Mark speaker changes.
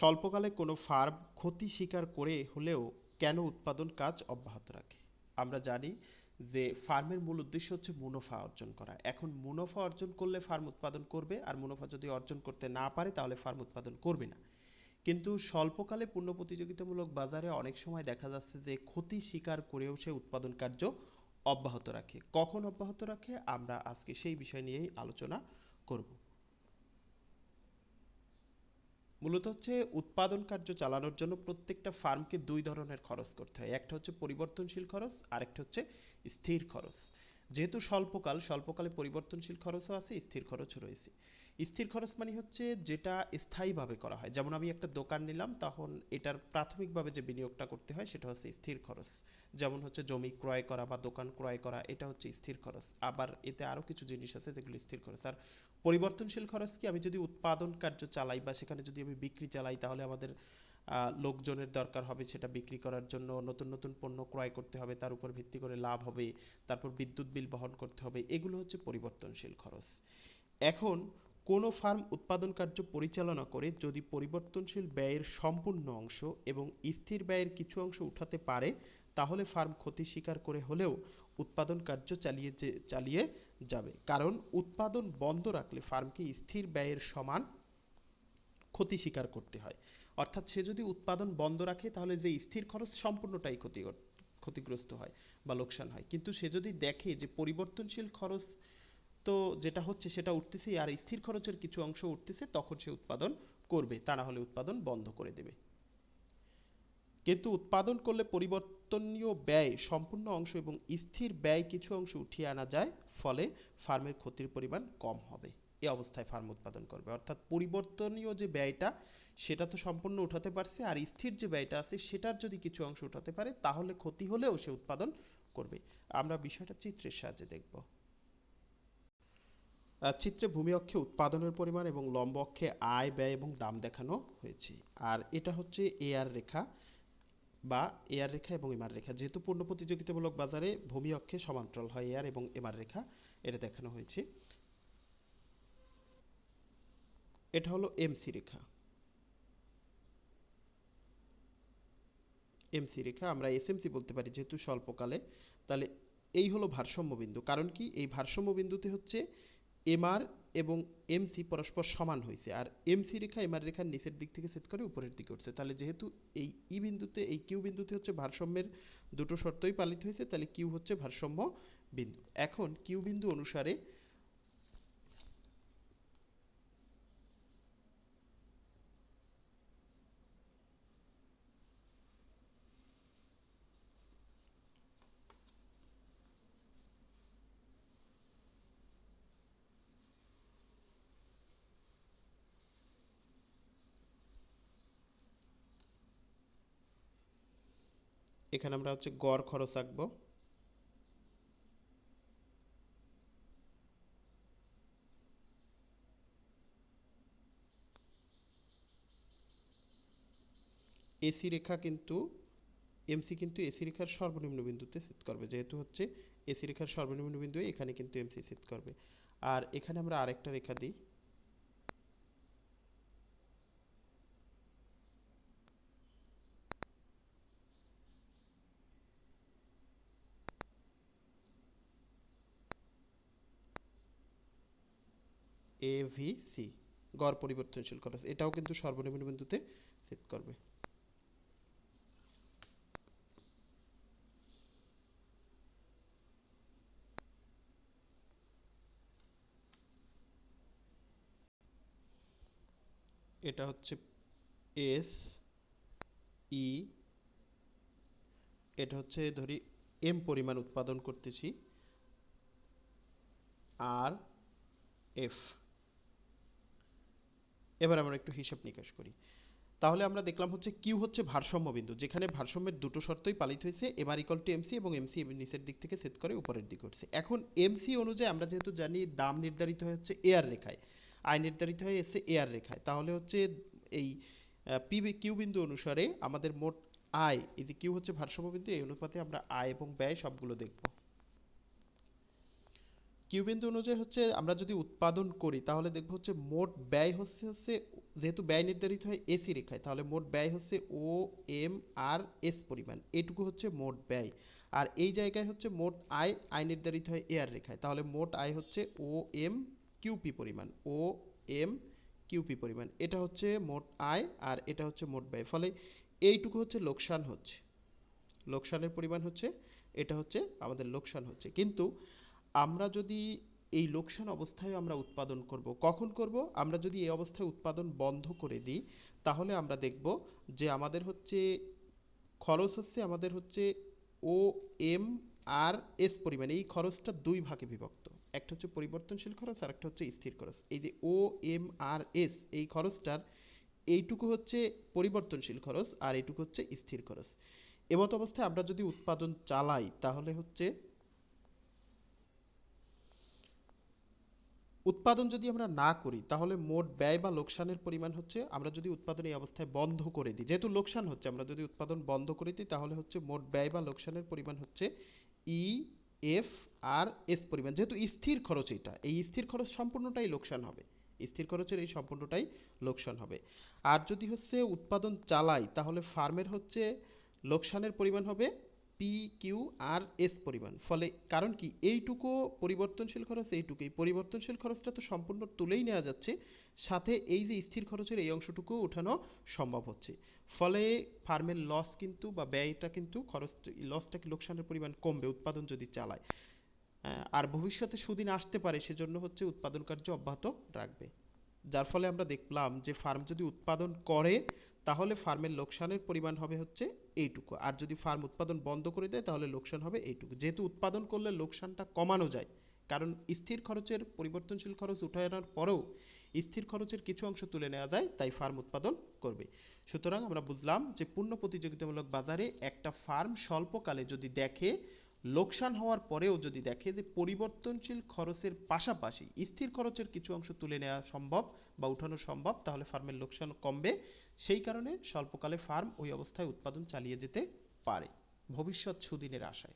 Speaker 1: স্বল্পকালে কোনো ফার্ম ক্ষতি স্বীকার করে হলেও কেন উৎপাদন কাজ অব্যাহত রাখে? আমরা জানি যে ফার্মের মূল উদ্দেশ্য হচ্ছে মুনাফা অর্জন করা। এখন মুনাফা অর্জন করলে ফার্ম উৎপাদন করবে, আর মুনাফা যদি অর্জন করতে না পারে তাহলে ফার্ম উৎপাদন করবে না। কিন্তু স্বল্পকালে পূর্ণ প্রতিযোগিতামূলক বাজারে অনেক সময় দেখা যাচ্ছে যে ক্ষতি স্বীকার করেও সে উৎপাদন কার্য অব্যাহত রাখে। কখন অব্যাহত রাখে? আমরা আজকে সেই বিষয় নিয়েই আলোচনা করব। মূলত হচ্ছে উৎপাদন কার্য চালানোর জন্য প্রত্যেকটা ফার্মকে দুই ধরনের খরচ করতে হয়। একটা হচ্ছে পরিবর্তনশীল খরচ আর একটা হচ্ছে স্থির খরচ। যেহেতু স্বল্পকাল, স্বল্পকালে পরিবর্তনশীল খরচও আছে, স্থির খরচও রয়েছে। স্থির খরচ মানে হচ্ছে যেটা স্থায়ীভাবে করা হয়। যেমন আমি একটা দোকান নিলাম, তখন এটার প্রাথমিকভাবে যে বিনিয়োগটা করতে হয়, সেটা হচ্ছে স্থির খরচ। যেমন হচ্ছে জমি ক্রয় করা বা দোকান ক্রয় করা, এটা হচ্ছে স্থির খরচ। আবার এতে আরও কিছু জিনিস আছে, যেগুলো স্থির খরচ। আর পরিবর্তনশীল খরচ কি? আমি যদি উৎপাদন কার্য চালাই বা সেখানে যদি আমি বিক্রি চালাই, তাহলে আমাদের লোকজনের দরকার হবে সেটা বিক্রি করার জন্য, নতুন নতুন পণ্য ক্রয় করতে হবে, তার উপর ভিত্তি করে লাভ হবে, তারপর বিদ্যুৎ বিল বহন করতে হবে, এগুলো হচ্ছে পরিবর্তনশীল খরচ। এখন কোনো ফার্ম উৎপাদন কার্য পরিচালনা করে যদি পরিবর্তনশীল ব্যয়ের সম্পূর্ণ অংশ এবং স্থির ব্যয়ের কিছু অংশ উঠাতে পারে, তাহলে ফার্ম ক্ষতি স্বীকার করে হলেও উৎপাদন কার্য চালিয়ে চালিয়ে যাবে। কারণ উৎপাদন বন্ধ রাখলে ফার্মকে স্থির ব্যয়ের সমান ক্ষতি স্বীকার করতে হয়। অর্থাৎ সে যদি উৎপাদন বন্ধ রাখে, তাহলে যে স্থির খরচ সম্পূর্ণটাই ক্ষতি ক্ষতিগ্রস্ত হয় বা লোকসান হয়। কিন্তু সে যদি দেখে যে পরিবর্তনশীল খরচ তো যেটা হচ্ছে সেটা উঠতেছে আর স্থির খরচের কিছু অংশ উঠতেছে, তখন সে উৎপাদন করবে। তা না হলে উৎপাদন বন্ধ করে দেবে। কিন্তু উৎপাদন করলে পরিবর্তনীয় ব্যয় সম্পূর্ণ অংশ এবং স্থির ব্যয় কিছু অংশ উঠিয়ে আনা যায়, ফলে ফার্মের ক্ষতির পরিমাণ কম হবে। এই অবস্থায় ফার্ম উৎপাদন করবে। অর্থাৎ পরিবর্তনীয় যে ব্যয়টা, সেটা তো সম্পূর্ণ উঠাতে পারছে, আর স্থির যে ব্যয়টা আছে, সেটার যদি কিছু অংশ উঠাতে পারে, তাহলে ক্ষতি হলেও সে উৎপাদন করবে। আমরা বিষয়টা চিত্রের সাহায্যে দেখব। চিত্রে ভূমি অক্ষে উৎপাদনের পরিমাণ এবং লম্ব অক্ষে আয়, ব্যয় এবং দাম দেখানো হয়েছে। আর এটা হচ্ছে এআর রেখা বা এআর রেখা এবং এমআর রেখা। যেহেতু পূর্ণ প্রতিযোগিতামূলক বাজারে ভূমি অক্ষে সমান্তরাল হয় এআর এবং এমআর রেখা, এটা দেখানো হয়েছে। এটা হলো এমসি রেখা। এমসি রেখা, আমরা এসএমসি বলতে পারি যেহেতু স্বল্পকালে, তাহলে এই হলো ভারসাম্য বিন্দু। কারণ কি? এই ভারসাম্য বিন্দুতে হচ্ছে এমআর এবং এমসি পরস্পর সমান হয়েছে আর এমসি রেখা, এমআর রেখার নিচের দিক থেকে সেট করে উপরের দিকে উঠছে। তাহলে যেহেতু এই ই বিন্দুতে, এই কিউ বিন্দুতে হচ্ছে ভারসাম্যের দুটো শর্তই পালিত হয়েছে তাহলে কিউ হচ্ছে ভারসাম্য বিন্দু। এখন কিউ বিন্দু অনুসারে এখানে আমরা হচ্ছে গড় খরচ আঁকবো এসি রেখা কিন্তু এমসি কিন্তু এসি রেখার সর্বনিম্ন বিন্দুতে সেট করবে, যেহেতু হচ্ছে এসি রেখার সর্বনিম্ন বিন্দু এখানে কিন্তু এমসি সেট করবে। আর এখানে আমরা আরেকটা রেখা দিই। এ গড় পরিবর্তনশীল খরচ। এটাও কিন্তু সর্বনিম্ন বিন্দুতে সেট করবে। এটা হচ্ছে এস ই এটা হচ্ছে ধরি এম পরিমাণ উৎপাদন করতেছি আর এফ এবার আমরা একটু হিসাব নিকাশ করি। তাহলে আমরা দেখলাম হচ্ছে কিউ হচ্ছে ভারসাম্য বিন্দু, যেখানে ভারসাম্যের দুটো শর্তই পালিত হয়েছে, এবার ইকল টু এমসি এবং এমসি নিচের দিক থেকে সেট করে উপরের দিকে উঠছে এখন এমসি অনুযায়ী আমরা যেহেতু জানি দাম নির্ধারিত হয় হচ্ছে এয়ার রেখায় আয় নির্ধারিত হয় এসে এয়ার রেখায়, তাহলে হচ্ছে এই পি কিউ বিন্দু অনুসারে আমাদের মোট আয় এই যে কিউ হচ্ছে ভারসাম্য বিন্দু, এই অনুপাতে আমরা আয় এবং ব্যয় সবগুলো দেখব। কিউ বিন্দু অনুযায়ী হচ্ছে আমরা যদি উৎপাদন করি, তাহলে দেখব হচ্ছে মোট ব্যয় হচ্ছে হচ্ছে যেহেতু ব্যয় নির্ধারিত হয় এসি রেখায়, তাহলে মোট ব্যয় হচ্ছে ও, এম আর এস পরিমাণ। এটুকু হচ্ছে মোট ব্যয়। আর এই জায়গায় হচ্ছে মোট আয় আয় নির্ধারিত হয় এআর রেখায়, তাহলে মোট আয় হচ্ছে ও, এম কিউপি পরিমাণ, ও, এম কিউপি পরিমাণ। এটা হচ্ছে মোট আয় আর এটা হচ্ছে মোট ব্যয়। ফলে এইটুকু হচ্ছে লোকসান হচ্ছে। লোকসানের পরিমাণ হচ্ছে, এটা হচ্ছে আমাদের লোকসান হচ্ছে। কিন্তু আমরা যদি এই লোকসান অবস্থায় আমরা উৎপাদন করব, কখন করব? আমরা যদি এই অবস্থায় উৎপাদন বন্ধ করে দিই, তাহলে আমরা দেখব যে আমাদের হচ্ছে খরচ হচ্ছে আমাদের হচ্ছে ও এম আর এস পরিমাণ। এই খরচটা দুই ভাগে বিভক্ত। একটা হচ্ছে পরিবর্তনশীল খরচ আর একটা হচ্ছে স্থির খরচ। এই যে ও এম আর এস এই খরচটার এইটুকু হচ্ছে পরিবর্তনশীল খরচ আর এইটুকু হচ্ছে স্থির খরচ। এমতো অবস্থায় আমরা যদি উৎপাদন চালাই, তাহলে হচ্ছে উৎপাদন যদি আমরা না করি, তাহলে মোট ব্যয় বা লোকসানের পরিমাণ হচ্ছে আমরা যদি উৎপাদন এই অবস্থায় বন্ধ করে দিই। যেহেতু লোকসান হচ্ছে, আমরা যদি উৎপাদন বন্ধ করে দিই, তাহলে হচ্ছে মোট ব্যয় বা লোকসানের পরিমাণ হচ্ছে ই এফ আর এস পরিমাণ। যেহেতু স্থির খরচ এটা, এই স্থির খরচ সম্পূর্ণটাই লোকসান হবে। স্থির খরচের এই সম্পূর্ণটাই লোকসান হবে। আর যদি হচ্ছে উৎপাদন চালাই, তাহলে ফার্মের হচ্ছে লোকসানের পরিমাণ হবে পি কিউ আর এস পরিমাণ। ফলে কারণ কি? এইটুকু পরিবর্তনশীল খরচ এইটুকু এই পরিবর্তনশীল খরচটা তো সম্পূর্ণ তুলেই নেওয়া যাচ্ছে। সাথে এই যে স্থির খরচের এই অংশটুকু উঠানো সম্ভব হচ্ছে। ফলে ফার্মের লস কিন্তু বা ব্যয়টা কিন্তু খরচ লসটা কি লোকসানের পরিমাণ কমবে উৎপাদন যদি চালায়। আর ভবিষ্যতে সুদিন আসতে পারে, সেজন্য হচ্ছে উৎপাদন কার্য অব্যাহত রাখবে। যার ফলে আমরা দেখলাম যে ফার্ম যদি উৎপাদন করে তাহলে ফার্মের লোকসানের পরিমাণ হবে হচ্ছে এইটুকু। আর যদি ফার্ম উৎপাদন বন্ধ করে দেয়, তাহলে লোকসান হবে এইটুকু। যেহেতু উৎপাদন করলে লোকসানটা কমানো যায়, কারণ স্থির খরচের পরিবর্তনশীল খরচ উঠে আনার পরেও স্থির খরচের কিছু অংশ তুলে নেওয়া যায়, তাই ফার্ম উৎপাদন করবে। সুতরাং আমরা বুঝলাম যে পূর্ণ প্রতিযোগিতামূলক বাজারে একটা ফার্ম স্বল্পকালে যদি দেখে লোকসান হওয়ার পরেও যদি দেখে যে পরিবর্তনশীল খরচের পাশাপাশি স্থির খরচের কিছু অংশ তুলে নেওয়া সম্ভব বা উঠানো সম্ভব, তাহলে ফার্মের লোকসান কমবে। সেই কারণে স্বল্পকালে ফার্ম ওই অবস্থায় উৎপাদন চালিয়ে যেতে পারে। ভবিষ্যৎ সুদিনের আশায়।